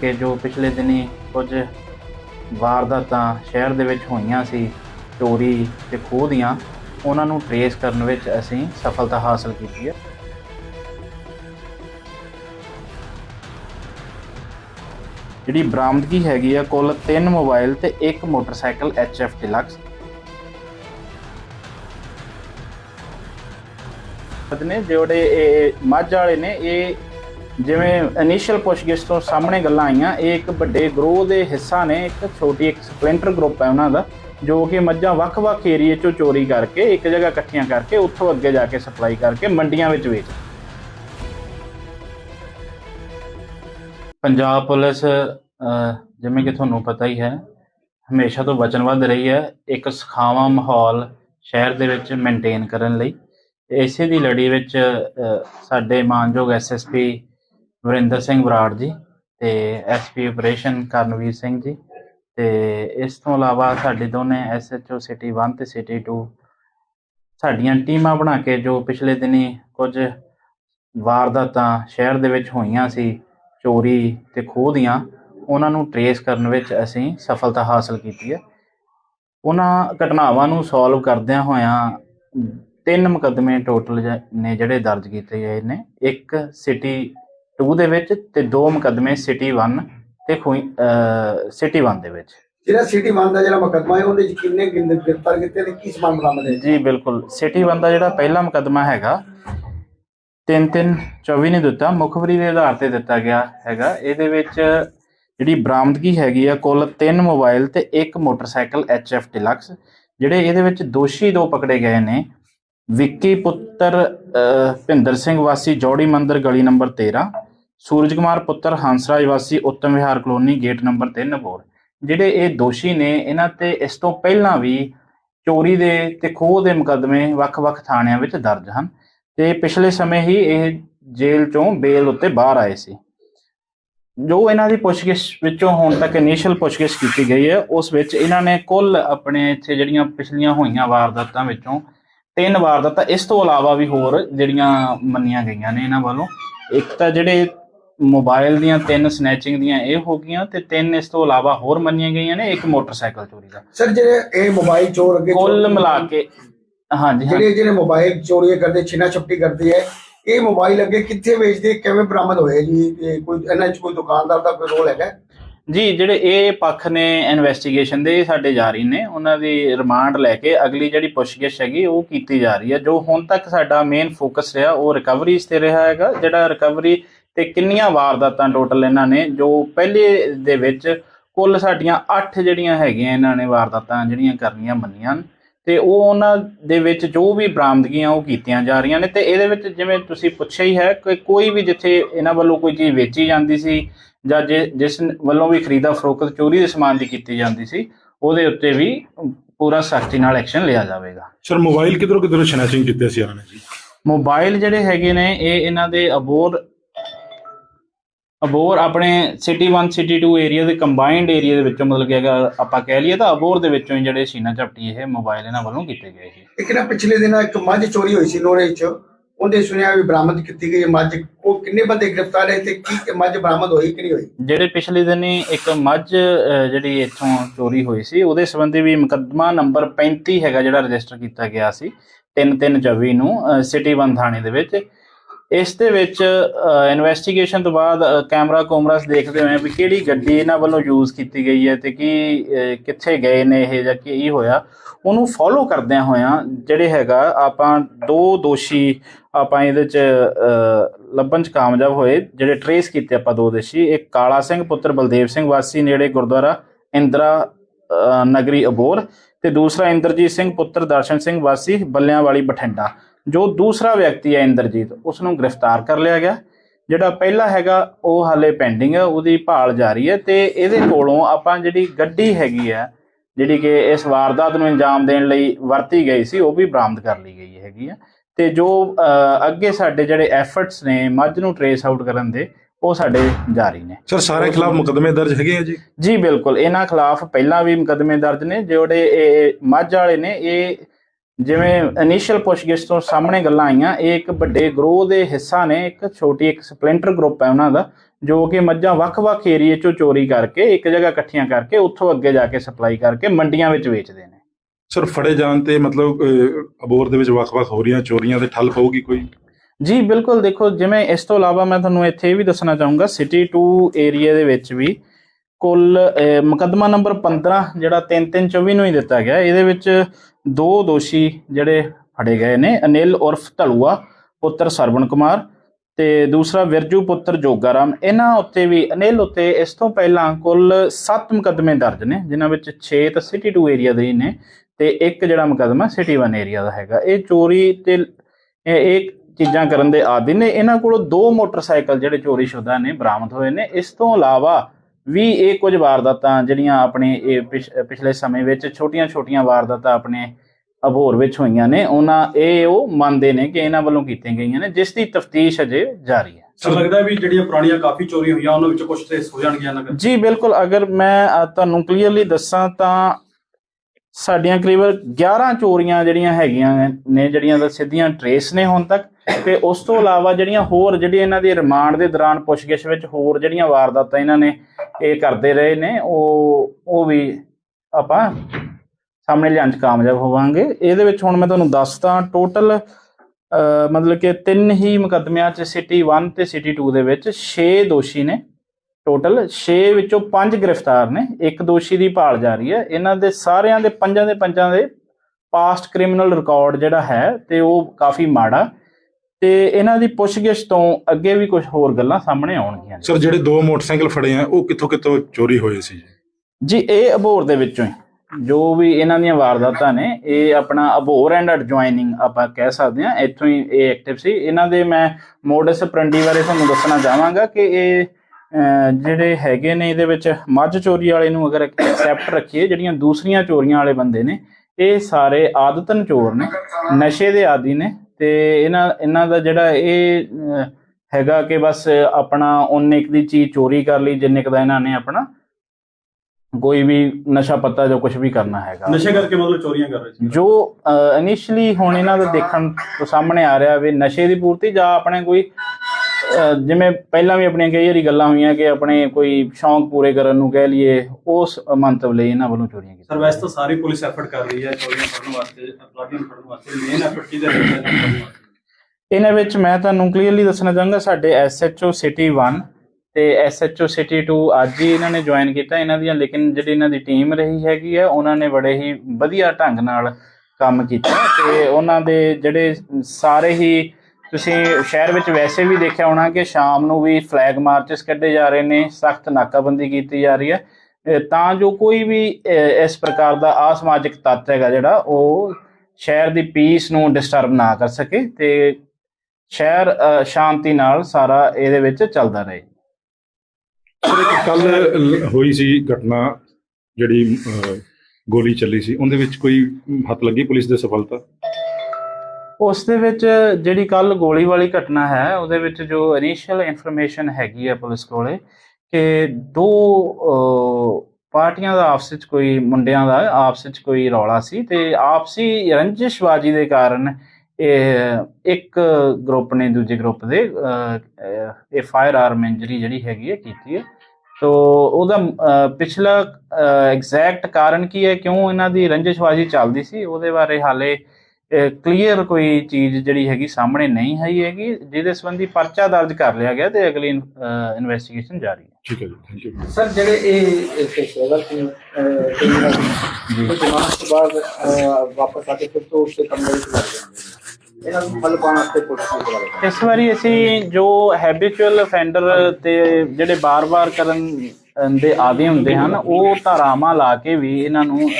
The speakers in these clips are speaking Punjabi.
ਕਿ ਜੋ ਪਿਛਲੇ ਦਿਨੀ ਕੁਝ ਵਾਰਦਾਤਾਂ ਸ਼ਹਿਰ ਦੇ ਵਿੱਚ ਹੋਈਆਂ ਸੀ, ਚੋਰੀ ਤੇ ਖੋਹ ਦੀਆਂ, ਉਹਨਾਂ ਨੂੰ ਟਰੇਸ ਕਰਨ ਵਿੱਚ ਅਸੀਂ ਸਫਲਤਾ ਹਾਸਲ ਕੀਤੀ ਹੈ। ਜਿਹੜੀ ਬਰਾਮਦਗੀ ਹੈਗੀ ਆ, ਕੁੱਲ 3 ਮੋਬਾਈਲ ਤੇ ਇੱਕ ਮੋਟਰਸਾਈਕਲ HF ਡਿਲਕਸ ਨੇ ਜਿਹੜੇ ਇਹ ਮੱਝ ਵਾਲੇ ਨੇ, ਇਹ ਜਿਵੇਂ ਇਨੀਸ਼ੀਅਲ ਪੁੱਛਗਿੱਛ ਤੋਂ ਸਾਹਮਣੇ ਗੱਲਾਂ ਆਈਆਂ, ਇਹ ਇੱਕ ਵੱਡੇ ਗਰੋਹ ਦੇ ਹਿੱਸਾ ਨੇ, ਇੱਕ ਛੋਟੀ ਇੱਕ ਸਪਲਿੰਟਰ ਗਰੁੱਪ ਹੈ ਉਹਨਾਂ ਦਾ, ਜੋ ਕਿ ਮੱਝਾਂ ਵੱਖ-ਵੱਖ ਏਰੀਏ ਚੋਂ ਚੋਰੀ ਕਰਕੇ, ਇੱਕ ਜਗ੍ਹਾ ਇਕੱਠੀਆਂ ਕਰਕੇ ਉੱਥੋਂ ਅੱਗੇ ਜਾ ਕੇ ਸਪਲਾਈ ਕਰਕੇ ਮੰਡੀਆਂ ਵਿੱਚ ਵੇਚ ਪੰਜਾਬ ਪੁਲਿਸ ਜਿਵੇਂ ਕਿ ਤੁਹਾਨੂੰ ਪਤਾ ਹੀ ਹੈ, ਹਮੇਸ਼ਾ ਤੋਂ ਵਚਨਬੱਧ ਰਹੀ ਹੈ, ਇੱਕ ਸਖਾਵਾਂ ਮਾਹੌਲ ਸ਼ਹਿਰ ਦੇ ਵਿੱਚ ਮੇਨਟੇਨ ਕਰਨ ਲਈ। ਇਸੇ ਦੀ ਲੜੀ ਵਿੱਚ ਸਾਡੇ ਮਾਨਯੋਗ ਐਸਐਸਪੀ ਵਰਿੰਦਰ ਸਿੰਘ ਬਰਾੜ ਜੀ ਤੇ ਐਸਪੀ ਆਪਰੇਸ਼ਨ ਕਰਨਵੀਰ ਸਿੰਘ ਜੀ ਤੇ ਇਸ ਤੋਂ ਇਲਾਵਾ ਸਾਡੇ ਦੋਨੇ ਐਸਐਚਓ ਸਿਟੀ 1 ਤੇ ਸਿਟੀ 2 ਸਾਡੀਆਂ ਟੀਮਾਂ ਬਣਾ ਕੇ ਜੋ ਪਿਛਲੇ ਦਿਨੀ ਕੁਝ ਵਾਰਦਾਤਾਂ ਸ਼ਹਿਰ ਦੇ ਵਿੱਚ ਹੋਈਆਂ ਸੀ, ਚੋਰੀ ਤੇ ਖੋਹ ਦੀਆਂ, ਉਹਨਾਂ ਨੂੰ ਟਰੇਸ ਕਰਨ ਵਿੱਚ ਅਸੀਂ ਸਫਲਤਾ ਹਾਸਲ ਕੀਤੀ ਹੈ। ਉਹਨਾਂ ਘਟਨਾਵਾਂ ਨੂੰ ਸੋਲਵ ਕਰਦਿਆਂ ਹੋਇਆਂ ਤਿੰਨ ਮੁਕੱਦਮੇ ਟੋਟਲ ਨੇ ਜਿਹੜੇ ਦਰਜ ਕੀਤੇ ਗਏ ਨੇ। ਇੱਕ ਸਿਟੀ 2 ਦੇ ਵਿੱਚ ਤੇ ਦੋ ਮੁਕੱਦਮੇ ਸਿਟੀ 1 ਤੇ ਸਿਟੀ 1 ਦੇ ਵਿੱਚ। ਜਿਹੜਾ ਸਿਟੀ ਵਨ ਦਾ ਜਿਹੜਾ ਮੁਕੱਦਮਾ ਹੈ ਉਹਦੇ ਚ ਕਿੰਨੇ ਗਿੰਦ ਗ੍ਰਿਫਤਾਰ ਕੀਤੇ ਤੇ ਕੀ ਸਮਾਨ ਬਰਾਮਦ ਹੈ ਜੀ ਬਿਲਕੁਲ। ਸਿਟੀ 1 ਦਾ ਜਿਹੜਾ ਪਹਿਲਾ ਮੁਕੱਦਮਾ ਹੈਗਾ 3324 ਨੇ ਦਿੱਤਾ। ਮੁਖਬਰੀ ਦੇ ਆਧਾਰ ਤੇ ਦਿੱਤਾ ਗਿਆ ਹੈਗਾ। ਇਹਦੇ ਵਿੱਚ ਜਿਹੜੀ ਬਰਾਮਦਗੀ ਹੈਗੀ ਆ ਕੁੱਲ 3 ਮੋਬਾਈਲ ਤੇ ਇੱਕ ਮੋਟਰਸਾਈਕਲ HF ਡਿਲਕਸ ਜਿਹੜੇ ਇਹਦੇ ਵਿੱਚ ਦੋਸ਼ੀ ਦੋ ਪਕੜੇ ਗਏ ਨੇ। ਵਿੱਕੀ ਪੁੱਤਰ ਭਿੰਦਰ ਸਿੰਘ ਵਾਸੀ ਜੋੜੀ ਮੰਦਰ ਗਲੀ ਨੰਬਰ 13 ਸੂਰਜ ਕੁਮਾਰ ਪੁੱਤਰ ਹੰਸਰਾਜ ਵਾਸੀ ਉੱਤਮ ਵਿਹਾਰ ਕਲੋਨੀ ਗੇਟ ਨੰਬਰ 3 ਨਪੋਰ ਜਿਹੜੇ ਇਹ ਦੋਸ਼ੀ ਨੇ, ਇਹਨਾਂ ਤੇ ਇਸ ਤੋਂ ਪਹਿਲਾਂ ਵੀ ਚੋਰੀ ਦੇ ਤੇ ਖੋਹ ਦੇ ਮੁਕੱਦਮੇ ਵੱਖ-ਵੱਖ ਥਾਣਿਆਂ ਵਿੱਚ ਦਰਜ ਹਨ ਤੇ ਪਿਛਲੇ ਸਮੇਂ ਹੀ ਇਹ ਜੇਲ੍ਹ ਚੋਂ ਬੇਲ ਉੱਤੇ ਬਾਹਰ ਆਏ ਸੀ। ਜੋ ਇਹਨਾਂ ਦੀ ਪੁੱਛਗਿੱਛ ਵਿੱਚੋਂ ਹੁਣ ਤੱਕ ਇਨੀਸ਼ੀਅਲ ਪੁੱਛਗਿੱਛ ਕੀਤੀ ਗਈ ਹੈ, ਉਸ ਵਿੱਚ ਇਹਨਾਂ ਨੇ ਕੁੱਲ ਆਪਣੇ ਇੱਥੇ ਜਿਹੜੀਆਂ ਪਿਛਲੀਆਂ ਹੋਈਆਂ ਵਾਰਦਾਤਾਂ ਵਿੱਚੋਂ ਤਿੰਨ ਵਾਰਦਾਤਾਂ, ਇਸ ਤੋਂ ਇਲਾਵਾ ਵੀ ਹੋਰ ਜਿਹੜੀਆਂ ਮੰਨੀਆਂ ਗਈਆਂ ਨੇ ਇਹਨਾਂ ਵੱਲੋਂ। ਇੱਕ ਤਾਂ ਜਿਹੜੇ ਮੋਬਾਈਲ ਦੀਆਂ ਤਿੰਨ ਸਨੈਚਿੰਗ ਦੀਆਂ ਇਹ ਹੋ ਗਈਆਂ ਤੇ ਤਿੰਨ ਇਸ ਤੋਂ ਇਲਾਵਾ ਹੋਰ ਮੰਨੀਆਂ ਗਈਆਂ ਨੇ ਇੱਕ ਮੋਟਰਸਾਈਕਲ ਚੋਰੀ ਦਾ। ਸਰ ਜਿਹੜੇ ਇਹ ਮੋਬਾਈਲ ਚੋਰ ਅੱਗੇ ਕੁੱਲ ਮਿਲਾ ਕੇ ਹਾਂਜੀ ਜਿਹੜੇ ਜਿਹੜੇ ਮੋਬਾਈਲ ਚੋਰੀ ਕਰਦੇ ਛਿਨਾ ਛਪਟੀ ਕਰਦੇ ਹੈ ਇਹ ਮੋਬਾਈਲ ਅੱਗੇ ਕਿੱਥੇ ਵੇਚਦੇ ਕਿਵੇਂ ਬਰਾਮਦ ਹੋਏ ਜੀ? ਇਹ ਕੋਈ ਇਹਨਾਂ ਚ ਕੋਈ ਦੁਕਾਨਦਾਰ ਦਾ ਕੋਈ ਰੋਲ ਹੈਗਾ? ਜੀ ਜਿਹੜੇ ਇਹ ਪੱਖ ਨੇ ਇਨਵੈਸਟੀਗੇਸ਼ਨ ਦੇ ਸਾਡੇ ਜਾਰੀ ਨੇ। ਉਹਨਾਂ ਦੀ ਰਿਮਾਂਡ ਲੈ ਕੇ ਅਗਲੀ ਜਿਹੜੀ ਪੁੱਛਗਿੱਛ ਹੈਗੀ ਉਹ ਕੀਤੀ ਜਾ ਰਹੀ ਹੈ। ਜੋ ਹੁਣ ਤੱਕ ਸਾਡਾ ਮੇਨ ਫੋਕਸ ਰਿਹਾ ਉਹ ਰਿਕਵਰੀਜ਼ ਤੇ ਰਿਹਾ ਹੈਗਾ ਜਿਹੜਾ ਰਿਕਵਰੀ ਤੇ ਕਿੰਨੀਆਂ ਵਾਰਦਾਤਾਂ ਟੋਟਲ ਇਹਨਾਂ ਨੇ ਜੋ ਪਹਿਲੇ ਦੇ ਵਿੱਚ ਕੁੱਲ ਸਾਡੀਆਂ 8 ਜਿਹੜੀਆਂ ਹੈਗੀਆਂ ਇਹਨਾਂ ਨੇ ਵਾਰਦਾਤਾਂ ਜਿਹੜੀਆਂ ਕਰਨੀਆਂ ਮੰਨੀਆਂ ਹਨ। ਤੇ ਉਹ ਉਹਨਾਂ ਦੇ ਵਿੱਚ ਜੋ ਵੀ ਬਰਾਮਦਗੀਆਂ ਉਹ ਕੀਤੀਆਂ ਜਾ ਰਹੀਆਂ ਨੇ ਤੇ ਇਹਦੇ ਵਿੱਚ ਜਿਵੇਂ ਤੁਸੀਂ ਪੁੱਛਿਆ ਹੀ ਹੈ ਕਿ ਕੋਈ ਵੀ ਜਿੱਥੇ ਇਹਨਾਂ ਵੱਲੋਂ ਕੋਈ ਚੀਜ਼ ਵੇਚੀ ਜਾਂਦੀ ਸੀ ਜਾਂ ਜਿਸ ਵੱਲੋਂ ਵੀ ਖਰੀਦਾ ਫਰੋਖਤ ਚੋਰੀ ਦੇ ਸਮਾਨ ਦੀ ਕੀਤੀ ਜਾਂਦੀ ਸੀ ਉਹਦੇ ਉੱਤੇ ਵੀ ਪੂਰਾ ਸਖਤੀ ਨਾਲ ਐਕਸ਼ਨ ਲਿਆ ਜਾਵੇਗਾ। ਸਰ ਮੋਬਾਈਲ ਕਿਧਰੋਂ ਕਿਧਰੋਂ ਸਨੈਚਿੰਗ ਕੀਤੇ ਸੀ ਇਹਨਾਂ ਨੇ? ਜੀ ਮੋਬਾਈਲ ਜਿਹੜੇ ਹੈਗੇ ਨੇ ਇਹ ਇਹਨਾਂ ਦੇ ਅਬੋਰ ਅਬੋਰ ਆਪਣੇ ਸਿਟੀ 1 ਸਿਟੀ 2 ਏਰੀਆ ਦੇ ਕੰਬਾਈਨਡ ਏਰੀਆ ਦੇ ਵਿੱਚੋਂ ਮਤਲਬ ਕਿ ਅਗਰ ਆਪਾਂ ਕਹਿ ਲਈਏ ਤਾਂ ਅਬੋਰ ਦੇ ਵਿੱਚੋਂ ਹੀ ਜਿਹੜੇ ਸੀਨਾ ਝਪਟੀ ਇਹ ਮੋਬਾਈਲ ਇਹਨਾਂ ਵੱਲੋਂ ਕੀਤੇ ਗਏ ਸੀ। ਇੱਕ ਨਾ ਪਿਛਲੇ ਦਿਨ ਇੱਕ ਮੱਝ ਚੋਰੀ ਹੋਈ ਸੀ ਲੋਰੇ ਚ। ਉਹਦੇ ਸੁਣਿਆ ਵੀ ਬਰਾਮਦ ਕੀਤੀ ਗਈ ਮੱਝ। ਉਹ ਕਿੰਨੇ ਬੰਦੇ ਗ੍ਰਿਫਤਾਰ ਹੈ ਤੇ ਕੀ ਮੱਝ ਬਰਾਮਦ ਹੋਈ ਕਿ ਨਹੀਂ ਹੋਈ? ਜਿਹੜੇ ਪਿਛਲੇ ਦਿਨੀ ਇੱਕ ਮੱਝ ਜਿਹੜੀ ਇੱਥੋਂ ਚੋਰੀ ਹੋਈ ਸੀ ਉਹਦੇ ਸੰਬੰਧੀ ਵੀ ਮੁਕੱਦਮਾ ਨੰਬਰ 35 ਹੈਗਾ ਜਿਹੜਾ ਰਜਿਸਟਰ ਕੀਤਾ ਗਿਆ ਸੀ 3324 ਨੂੰ ਸਿਟੀ 1 ਥਾਣੇ ਦੇ ਵਿੱਚ। ਇਸ ਦੇ ਵਿੱਚ ਇਨਵੈਸਟੀਗੇਸ਼ਨ ਤੋਂ ਬਾਅਦ ਕੈਮਰਾ ਕੋਮਰਾਸ ਦੇਖਦੇ ਹੋਏ ਵੀ ਕਿਹੜੀ ਗੱਡੀ ਇਹਨਾਂ ਵੱਲੋਂ ਯੂਜ਼ ਕੀਤੀ ਗਈ ਹੈ ਤੇ ਕੀ ਕਿੱਥੇ ਗਏ ਨੇ ਇਹ ਜਾਂ ਕੀ ਹੋਇਆ, ਉਹਨੂੰ ਫੋਲੋ ਕਰਦਿਆਂ ਹੋਇਆਂ ਜਿਹੜੇ ਹੈਗਾ, ਆਪਾਂ ਦੋ ਦੋਸ਼ੀ ਆਪਾਂ ਇਹਦੇ ਚ ਲੱਭਣ ਚ ਕਾਮਯਾਬ ਹੋਏ, ਜਿਹੜੇ ਟਰੇਸ ਕੀਤੇ ਆਪਾਂ ਦੋ ਦੋਸ਼ੀ, ਇੱਕ ਕਾਲਾ ਸਿੰਘ ਪੁੱਤਰ ਬਲਦੇਵ ਸਿੰਘ ਵਾਸੀ, ਨੇੜੇ ਗੁਰਦੁਆਰਾ ਇੰਦਰਾ ਨਗਰੀ ਅਬੋਰ ਤੇ ਦੂਸਰਾ ਇੰਦਰਜੀਤ ਸਿੰਘ ਪੁੱਤਰ ਦਰਸ਼ਨ ਸਿੰਘ ਵਾਸੀ ਬੱਲਿਆਂ ਵਾਲੀ ਬਠਿੰਡਾ। ਜੋ ਦੂਸਰਾ ਵਿਅਕਤੀ ਹੈ ਇੰਦਰਜੀਤ ਉਸ ਨੂੰ ਗ੍ਰਿਫਤਾਰ ਕਰ ਲਿਆ ਗਿਆ। ਜਿਹੜਾ ਪਹਿਲਾ ਹੈਗਾ ਉਹ ਹਾਲੇ ਪੈਂਡਿੰਗ ਹੈ ਉਹਦੀ ਭਾਲ ਜਾਰੀ ਹੈ ਤੇ ਇਹਦੇ ਕੋਲੋਂ ਆਪਾਂ ਜਿਹੜੀ ਗੱਡੀ ਹੈਗੀ ਆ ਜਿਹੜੀ ਕਿ ਇਸ ਵਾਰਦਾਤ ਨੂੰ ਅੰਜਾਮ ਦੇਣ ਲਈ ਵਰਤੀ ਗਈ ਸੀ ਉਹ ਵੀ ਬਰਾਮਦ ਕਰ ਲਈ ਗਈ ਹੈਗੀ ਆ ਤੇ ਜੋ ਅੱਗੇ ਸਾਡੇ ਜਿਹੜੇ ਐਫਰਟਸ ਨੇ ਮੱਝ ਨੂੰ ਟਰੇਸ ਆਊਟ ਕਰਨ ਦੇ ਉਹ ਸਾਡੇ ਜਾਰੀ ਨੇ। ਸਰ ਸਾਰੇ ਖਿਲਾਫ ਮੁਕਦਮੇ ਦਰਜ ਹੈਗੇ ਆ ਜੀ? ਜੀ ਬਿਲਕੁਲ। ਇਹਨਾਂ ਖਿਲਾਫ ਪਹਿਲਾਂ ਵੀ ਮੁਕੱਦਮੇ ਦਰਜ ਨੇ ਜਿਹੜੇ ਇਹ ਮੱਝ ਵਾਲੇ ਨੇ ਇਹ ਜਿਵੇਂ ਇਨੀਸ਼ੀਅਲ ਪੁੱਛਗਿੱਛ ਤੋਂ ਸਾਹਮਣੇ ਗੱਲਾਂ ਆਈਆਂ ਇਹ ਇੱਕ ਵੱਡੇ ਗਰੋਹ ਦੇ ਹਿੱਸਾ ਨੇ ਇੱਕ ਛੋਟੀ ਇੱਕ ਸਪਲਿੰਟਰ ਗਰੁੱਪ ਹੈ ਉਹਨਾਂ ਦਾ ਜੋ ਕਿ ਮੱਝਾਂ ਵੱਖ-ਵੱਖ ਏਰੀਏ ਚੋਂ ਚੋਰੀ ਕਰਕੇ ਇੱਕ ਜਗ੍ਹਾ ਇਕੱਠੀਆਂ ਕਰਕੇ ਉੱਥੋਂ ਅੱਗੇ ਜਾ ਕੇ ਸਪਲਾਈ ਕਰਕੇ ਮੰਡੀਆਂ ਵਿੱਚ ਵੇਚਦੇ ਨੇ। ਸਰ ਫੜੇ ਜਾਣ ਤੇ ਮਤਲਬ ਅਬੋਰ ਦੇ ਵਿੱਚ ਵੱਖ-ਵੱਖ ਹੋ ਰਹੀਆਂ ਚੋਰੀਆਂ ਤੇ ਠੱਲ ਪਊਗੀ ਕੋਈ? ਜੀ ਬਿਲਕੁਲ ਦੇਖੋ ਜਿਵੇਂ ਇਸ ਤੋਂ ਇਲਾਵਾ ਮੈਂ ਤੁਹਾਨੂੰ ਇੱਥੇ ਇਹ ਵੀ ਦੱਸਣਾ ਚਾਹੂੰਗਾ ਸਿਟੀ 2 ਏਰੀਆ ਦੇ ਵਿੱਚ ਵੀ ਕੁੱਲ ਮੁਕੱਦਮਾ ਨੰਬਰ 15 ਜਿਹੜਾ 3324 ਨੂੰ ਹੀ ਦਿੱਤਾ ਗਿਆ। ਇਹਦੇ ਵਿੱਚ ਦੋ ਦੋਸ਼ੀ ਜਿਹੜੇ ਫੜੇ ਗਏ ਨੇ, ਅਨਿਲ ਉਰਫ ਧਲੂਆ, ਪੁੱਤਰ ਸਰਵਣ ਕੁਮਾਰ ਤੇ ਦੂਸਰਾ ਵਿਰਜੂ ਪੁੱਤਰ ਜੋਗਾਰਾਮ। ਇਹਨਾਂ ਉੱਤੇ ਵੀ, ਅਨਿਲ ਉੱਤੇ ਇਸ ਤੋਂ ਪਹਿਲਾਂ ਕੁੱਲ 7 ਮੁਕੱਦਮੇ ਦਰਜ ਨੇ, ਜਿਨ੍ਹਾਂ ਵਿੱਚ 6 ਤਾਂ ਸਿਟੀ 2 ਏਰੀਆ ਦੇ ਹੀ ਨੇ ਤੇ ਇੱਕ ਜਿਹੜਾ ਮੁਕੱਦਮਾ ਸਿਟੀ 1 ਏਰੀਆ ਦਾ ਹੈਗਾ। ਇਹ ਚੋਰੀ ਤੇ, ਇਹ ਚੀਜ਼ਾਂ ਕਰਨ ਦੇ ਆਦੀ ਨੇ। ਇਹਨਾਂ ਕੋਲੋਂ ਦੋ ਮੋਟਰਸਾਈਕਲ ਜਿਹੜੇ ਚੋਰੀ ਚੋਰੀशुदा ਨੇ, ਬਰਾਮਦ ਹੋਏ ਨੇ। ਇਸ ਤੋਂ ਇਲਾਵਾ ਵੀ ਇਹ ਕੁਝ ਵਾਰਦਾਤਾਂ ਜਿਹੜੀਆਂ ਆਪਣੇ ਇਹ ਪਿਛ- ਪਿਛਲੇ ਸਮੇਂ ਵਿੱਚ ਛੋਟੀਆਂ-ਛੋਟੀਆਂ ਵਾਰਦਾਤਾਂ ਆਪਣੇ ਅਬੋਰ ਵਿੱਚ ਹੋਈਆਂ ਨੇ ਉਹਨਾਂ ਇਹ ਉਹ ਮੰਨਦੇ ਨੇ ਕਿ ਇਹਨਾਂ ਵੱਲੋਂ ਕੀਤੀਆਂ ਗਈਆਂ ਨੇ ਜਿਸ ਦੀ ਤਫਤੀਸ਼ ਅਜੇ ਜਾਰੀ ਹੈ। ਸਰ ਲੱਗਦਾ ਵੀ ਜਿਹੜੀਆਂ ਪੁਰਾਣੀਆਂ ਕਾਫੀ ਚੋਰੀ ਹੋਈਆਂ ਉਹਨਾਂ ਵਿੱਚ ਕੁਝ ਟ੍ਰੇਸ ਹੋ ਜਾਣਗੀਆਂ ਨਗਰ ਜੀ ਬਿਲਕੁਲ ਅਗਰ ਮੈਂ ਤੁਹਾਨੂੰ ਕਲੀਅਰਲੀ ਦੱਸਾਂ ਤਾਂ ਸਾਡੀਆਂ ਕਰੀਬਨ 11 ਚੋਰੀਆਂ ਜਿਹੜੀਆਂ ਹੈਗੀਆਂ ਨੇ ਜਿਹੜੀਆਂ ਦਾ ਸਿੱਧੀਆਂ ਟਰੇਸ ਨੇ ਹੁਣ ਤੱਕ ਤੇ ਉਸ ਤੋਂ ਇਲਾਵਾ ਜਿਹੜੀਆਂ ਹੋਰ ਜਿਹੜੀ ਇਹਨਾਂ ਦੀ ਰਿਮਾਂਡ ਦੇ ਦੌਰਾਨ ਪੁੱਛਗਿੱਛ ਵਿੱਚ ਹੋਰ ਜਿਹੜੀਆਂ ਵਾਰਦਾਤਾਂ ਇਹਨਾਂ ਨੇ ਇਹ ਕਰਦੇ ਰਹੇ ਨੇ, ਉਹ ਉਹ ਵੀ ਆਪਾਂ ਸਾਹਮਣੇ ਲਿਆਉਣ 'ਚ ਕਾਮਯਾਬ ਹੋਵਾਂਗੇ। ਇਹਦੇ ਵਿੱਚ ਹੁਣ ਮੈਂ ਤੁਹਾਨੂੰ ਦੱਸਦਾ ਟੋਟਲ ਮਤਲਬ ਕਿ ਤਿੰਨ ਹੀ ਮੁਕੱਦਮਿਆਂ 'ਚ ਸਿਟੀ 1 ਤੇ ਸਿਟੀ 2 ਦੇ ਵਿੱਚ 6 ਦੋਸ਼ੀ ਨੇ। ਟੋਟਲ 6 ਵਿੱਚੋਂ 5 ਗ੍ਰਿਫਤਾਰ ਨੇ। ਇੱਕ ਦੋਸ਼ੀ ਦੀ ਭਾਲ ਜਾਰੀ ਹੈ। ਇਹਨਾਂ ਦੇ ਸਾਰਿਆਂ ਦੇ ਪੰਜਾਂ ਦੇ ਪੰਜਾਂ ਦੇ ਪਾਸਟ ਕ੍ਰਿਮੀਨਲ ਰਿਕਾਰਡ ਜਿਹੜਾ ਹੈ ਤੇ ਉਹ ਕਾਫੀ ਮਾੜਾ। ਤੇ ਇਹਨਾਂ ਦੀ ਪੁੱਛਗਿੱਛ ਤੋਂ ਅੱਗੇ ਵੀ ਕੁਝ ਹੋਰ ਗੱਲਾਂ ਸਾਹਮਣੇ ਆਉਣਗੀਆਂ ਸਰ ਜਿਹੜੇ ਦੋ ਮੋਟਰਸਾਈਕਲ ਫੜੇ ਆ ਉਹ ਕਿੱਥੋਂ ਕਿੱਥੋਂ ਚੋਰੀ ਹੋਏ ਸੀ ਜੀ? ਜੀ ਇਹ ਅਬੋਰ ਦੇ ਵਿੱਚੋਂ ਹੀ। ਜੋ ਵੀ ਇਹਨਾਂ ਦੀਆਂ ਵਾਰਦਾਤਾਂ ਨੇ ਇਹ ਆਪਣਾ ਅਬੋਰ ਐਂਡ ਐਡਜੋਇਨਿੰਗ ਆਪਾਂ ਕਹਿ ਸਕਦੇ ਹਾਂ ਇੱਥੋਂ ਹੀ ਇਹ ਐਕਟਿਵ ਸੀ। ਇਹਨਾਂ ਦੇ ਮੈਂ ਮੋਡਸ ਪ੍ਰੰਡੀ ਬਾਰੇ ਤੁਹਾਨੂੰ ਦੱਸਣਾ ਚਾਹਾਂਗਾ ਕਿ ਇਹ ਜਿਹੜੇ ਹੈਗੇ ਨੇ ਇਹਦੇ ਵਿੱਚ ਮੱਝ ਚੋਰੀ ਵਾਲੇ ਨੂੰ ਅਗਰ ਐਕਸੈਪਟ ਰੱਖੀਏ ਜਿਹੜੀਆਂ ਦੂਸਰੀਆਂ ਚੋਰੀਆਂ ਵਾਲੇ ਬੰਦੇ ਨੇ ਇਹ ਸਾਰੇ ਆਦਤਨ ਚੋਰ ਨੇ ਨਸ਼ੇ ਦੇ ਆਦੀ ਨੇ ਤੇ ਇਹਨਾਂ ਇਹਨਾਂ ਦਾ ਜਿਹੜਾ ਇਹ ਹੈਗਾ ਕਿ ਬਸ ਆਪਣਾ ਉਨੇ ਕੁ ਦੀ ਚੀਜ਼ ਚੋਰੀ ਕਰ ਲਈ ਜਿੰਨੇ ਕੁ ਦਾ ਇਹਨਾਂ ਨੇ ਆਪਣਾ ਕੋਈ ਵੀ ਨਸ਼ਾ ਪੱਤਾ ਜੋ ਕੁਝ ਵੀ ਕਰਨਾ ਹੈਗਾ। ਨਸ਼ੇ ਕਰਕੇ ਮਤਲਬ ਚੋਰੀਆਂ ਕਰ ਰਹੇ ਸੀ। ਜੋ ਇਨੀਸ਼ੀਅਲੀ ਹੁਣ ਇਹਨਾਂ ਦਾ ਦੇਖਣ ਤੋਂ ਸਾਹਮਣੇ ਆ ਰਿਹਾ ਵੀ ਨਸ਼ੇ ਦੀ ਪੂਰਤੀ ਜਾਂ ਆਪਣੇ ਕੋਈ ਜਿਵੇਂ ਪਹਿਲਾਂ ਵੀ ਆਪਣੀਆਂ ਕਈ ਵਾਰੀ ਗੱਲਾਂ ਹੋਈਆਂ ਕਿ ਆਪਣੇ ਕੋਈ ਸ਼ੌਂਕ ਪੂਰੇ ਕਰਨ ਨੂੰ ਕਹਿ ਲਈਏ ਉਸ ਮੰਤਵ ਲਈ ਇਹਨਾਂ ਵੱਲੋਂ ਚੋਰੀਆਂ ਕੀਤੀਆਂ ਸਰ ਵੈਸੇ ਤਾਂ ਸਾਰੀ ਪੁਲਿਸ ਐਫਰਟ ਕਰ ਰਹੀ ਹੈ ਚੋਰੀਆਂ ਫੜਨ ਵਾਸਤੇ ਅਪਰਾਧੀਆਂ ਨੂੰ ਫੜਨ ਵਾਸਤੇ ਮੇਨ ਐਫਰਟ ਕਿਹਦੇ ਵਿੱਚ ਹੈ? ਇਹਨਾਂ ਵਿੱਚ ਮੈਂ ਤੁਹਾਨੂੰ ਕਲੀਅਰਲੀ ਦੱਸਣਾ ਚਾਹਾਂਗਾ ਸਾਡੇ ਐਸਐਚਓ ਸਿਟੀ 1 ਤੇ ਐਸਐਚਓ ਸਿਟੀ 2 ਅੱਜ ਹੀ ਇਹਨਾਂ ਨੇ ਜੁਆਇਨ ਕੀਤਾ ਇਹਨਾਂ ਦੀਆਂ ਲੇਕਿਨ ਜਿਹੜੀ ਇਹਨਾਂ ਦੀ ਟੀਮ ਰਹੀ ਹੈਗੀ ਹੈ ਉਹਨਾਂ ਨੇ ਬੜੇ ਹੀ ਵਧੀਆ ਢੰਗ ਨਾਲ ਕੰਮ ਕੀਤਾ ਤੇ ਉਹਨਾਂ ਦੇ ਜਿਹੜੇ ਸਾਰੇ ਹੀ ਤੁਸੀਂ ਸ਼ਹਿਰ ਵਿੱਚ ਵੈਸੇ ਵੀ ਦੇਖਿਆ ਹੋਣਾ ਕਿ ਸ਼ਾਮ ਨੂੰ ਵੀ ਫਲੈਗ ਮਾਰਚਸ ਕੱਢੇ ਜਾ ਰਹੇ ਨੇ ਸਖਤ ਨਾਕਾਬੰਦੀ ਕੀਤੀ ਜਾ ਰਹੀ ਹੈ। ਤਾਂ ਜੋ ਕੋਈ ਵੀ ਇਸ ਪ੍ਰਕਾਰ ਦਾ ਅਸਮਾਜਿਕ ਤੱਤ ਹੈਗਾ ਜਿਹੜਾ ਉਹ ਸ਼ਹਿਰ ਦੀ ਪੀਸ ਨੂੰ ਡਿਸਟਰਬ ਨਾ ਕਰ ਸਕੇ ਤੇ ਸ਼ਹਿਰ ਸ਼ਾਂਤੀ ਨਾਲ ਸਾਰਾ ਇਹਦੇ ਵਿੱਚ ਚੱਲਦਾ ਰਹੇ। ਸਰ ਕੱਲ ਹੋਈ ਸੀ ਘਟਨਾ ਜਿਹੜੀ ਅਹ, ਗੋਲੀ ਚੱਲੀ ਸੀ ਉਹਦੇ ਵਿੱਚ ਕੋਈ ਹੱਥ ਲੱਗੀ ਪੁਲਿਸ ਦੇ ਸਫਲਤਾ? ਉਸ ਦੇ ਵਿੱਚ ਜਿਹੜੀ ਕੱਲ ਗੋਲੀ ਵਾਲੀ ਘਟਨਾ ਹੈ, ਉਹਦੇ ਵਿੱਚ ਜੋ ਇਨੀਸ਼ੀਅਲ ਇਨਫੋਰਮੇਸ਼ਨ ਹੈਗੀ ਹੈ ਪੁਲਿਸ ਕੋਲੇ ਕਿ ਦੋ ਪਾਰਟੀਆਂ ਦਾ ਆਪਸ ਵਿੱਚ ਕੋਈ ਮੁੰਡਿਆਂ ਦਾ ਆਪਸ ਵਿੱਚ ਕੋਈ ਰੌਲਾ ਸੀ ਤੇ ਆਪਸੀ ਰੰਜਿਸ਼ਬਾਜੀ ਦੇ ਕਾਰਨ ਇਹ ਇੱਕ ਗਰੁੱਪ ਨੇ ਦੂਜੇ ਗਰੁੱਪ ਦੇ ਇਹ ਫਾਇਰ ਆਰਮ ਇੰਜਰੀ ਜਿਹੜੀ ਹੈਗੀ ਹੈ ਕੀਤੀ ਹੈ ਤੋ ਉਹਦਾ ਪਿਛਲਾ ਐਗਜ਼ੈਕਟ ਕਾਰਨ ਕੀ ਹੈ, ਕਿਉਂ ਇਹਨਾਂ ਦੀ ਰੰਜਿਸ਼ਬਾਜੀ ਚੱਲਦੀ ਸੀ, ਉਹਦੇ ਬਾਰੇ ਹਾਲੇ ਕਲੀਅਰ ਕੋਈ ਚੀਜ਼ ਜਿਹੜੀ ਹੈਗੀ ਸਾਹਮਣੇ ਨਹੀਂ ਆਈ ਹੈਗੀ ਜਿਹਦੇ ਸੰਬੰਧੀ ਪਰਚਾ ਦਰਜ ਕਰ ਲਿਆ ਗਿਆ ਤੇ ਅਗਲੀ ਇਨਵੈਸਟੀਗੇਸ਼ਨ ਜਾਰੀ ਹੈ। ਠੀਕ ਹੈ ਜੀ ਥੈਂਕ ਯੂ ਸਰ ਜਿਹੜੇ ਇਹ ਪੇਸ਼ੇਵਰ ਸੀ ਜੀ। ਜਮਾਤ ਤੋਂ ਬਾਅਦ ਅਹ, ਵਾਪਸ ਆ ਕੇ ਫਿਰ ਤੋਂ ਉਸੇ ਕੰਮ ਦੇ ਵਿੱਚ ਲੱਗ ਜਾਂਦੇ ਨੇ। ਇਹਨਾਂ ਨੂੰ ਹੱਲ ਪਾਉਣ ਵਾਸਤੇ ਕੋਸ਼ਿਸ਼ ਕਰਾਂਗੇ ਇਸ ਵਾਰੀ ਅਸੀਂ ਜੋ ਹੈਬਿਚੁਅਲ ਅਫੈਂਡਰ ਤੇ ਜਿਹੜੇ ਬਾਰ-ਬਾਰ ਕਰਨ ਦੇ ਆਦੀ ਹੁੰਦੇ ਹਨ ਉਹ ਧਾਰਾਵਾਂ ਲਾ ਕੇ ਵੀ ਇਹਨਾਂ ਨੂੰ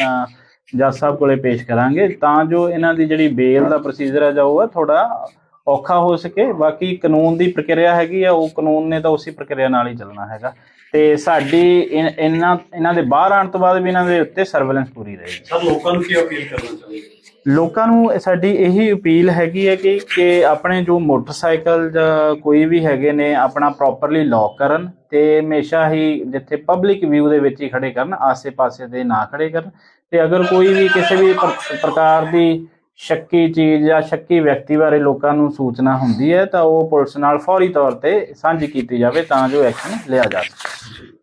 ਜੱਜ ਸਾਹਿਬ ਕੋਲੇ ਪੇਸ਼ ਕਰਾਂਗੇ ਤਾਂ ਜੋ ਇਹਨਾਂ ਦੀ ਜਿਹੜੀ ਬੇਲ ਦਾ ਪ੍ਰੋਸੀਜਰ ਹੈ ਜੋ ਉਹ ਥੋੜਾ ਔਖਾ ਹੋ ਸਕੇ। ਬਾਕੀ ਕਾਨੂੰਨ ਦੀ ਪ੍ਰਕਿਰਿਆ ਹੈਗੀ ਆ ਉਹ ਕਾਨੂੰਨ ਨੇ ਤਾਂ ਉਸੇ ਪ੍ਰਕਿਰਿਆ ਨਾਲ ਹੀ ਚੱਲਣਾ ਹੈਗਾ। ਤੇ ਸਾਡੀ ਇਹਨਾਂ ਇਹਨਾਂ ਦੇ ਬਾਹਰ ਆਉਣ ਤੋਂ ਬਾਅਦ ਵੀ ਇਹਨਾਂ ਦੇ ਉੱਤੇ ਸਰਵੇਲੈਂਸ ਪੂਰੀ ਰਹੇਗੀ। ਸਰ ਲੋਕਾਂ ਨੂੰ ਕੀ ਅਪੀਲ ਕਰਨਾ ਚਾਹੁੰਦੇ ਲੋਕਾਂ ਨੂੰ ਸਾਡੀ ਇਹੀ ਅਪੀਲ ਹੈਗੀ ਹੈ ਕਿ ਕਿ ਆਪਣੇ ਜੋ ਮੋਟਰਸਾਈਕਲ ਜਾਂ ਕੋਈ ਵੀ ਹੈਗੇ ਨੇ ਆਪਣਾ ਪ੍ਰੋਪਰਲੀ ਲੌਕ ਕਰਨ ਤੇ ਹਮੇਸ਼ਾ ਹੀ ਜਿੱਥੇ ਪਬਲਿਕ ਵਿਊ ਦੇ ਵਿੱਚ ਹੀ ਖੜੇ ਕਰਨ ਆਸੇ-ਪਾਸੇ ਦੇ ਨਾ ਖੜੇ ਕਰਨ। ਤੇ ਅਗਰ ਕੋਈ ਵੀ ਕਿਸੇ ਵੀ ਪ੍ਰਕਾਰ ਦੀ ਸ਼ੱਕੀ ਚੀਜ਼ ਜਾਂ ਸ਼ੱਕੀ ਵਿਅਕਤੀ ਬਾਰੇ ਲੋਕਾਂ ਨੂੰ ਸੂਚਨਾ ਹੁੰਦੀ ਹੈ, ਤਾਂ ਉਹ ਪੁਲਿਸ ਨਾਲ ਫੌਰੀ ਤੌਰ ਤੇ ਸਾਂਝੀ ਕੀਤੀ ਜਾਵੇ ਤਾਂ ਜੋ ਐਕਸ਼ਨ ਲਿਆ ਜਾ ਸਕੇ।